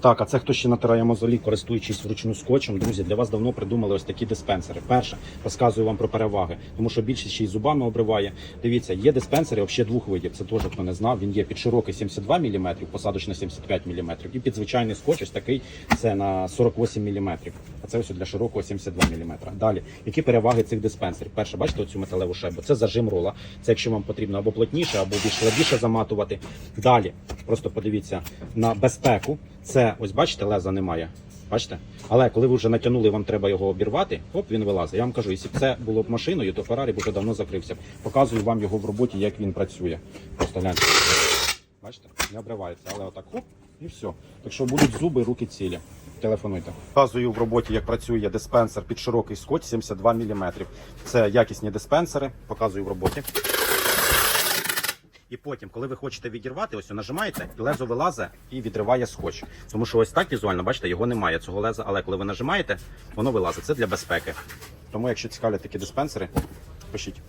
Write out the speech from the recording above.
Так, а це хто ще натирає мозолі, користуючись вручну скотчем. Друзі, для вас давно придумали ось такі диспенсери. Перше, розказую вам про переваги, тому що більшість ще й зубами обриває. Дивіться, є диспенсери взагалі двох видів. Це теж хто не знав. Він є під широкий 72 мм, посадочно 75 мм, і під звичайний скотч ось такий це на 48 мм. А це ось для широкого 72 мм. Далі, які переваги цих диспенсерів? Перше, бачите оцю металеву шайбу? Це зажим рола. Це якщо вам потрібно або плотніше, або більш слабіше заматувати. Далі, просто подивіться на безпеку. Це ось бачите, леза немає. Бачите? Але коли ви вже натягнули, вам треба його обірвати, оп, він вилазить. Я вам кажу, якщо б це було б машиною, то Феррарі б вже давно закрився. Показую вам його в роботі, як він працює. Просто гляньте. Бачите, не обривається, але отак хоп, і все. Так що будуть зуби, руки цілі. Телефонуйте. Показую в роботі, як працює диспенсер під широкий скотч 72 мм. Це якісні диспенсери. Показую в роботі. І потім, коли ви хочете відірвати, ось нажимаєте, і лезо вилазить і відриває скотч. Тому що ось так візуально, бачите, його немає цього леза, але коли ви нажимаєте, воно вилазить. Це для безпеки. Тому, якщо цікавлять такі диспенсери, пишіть.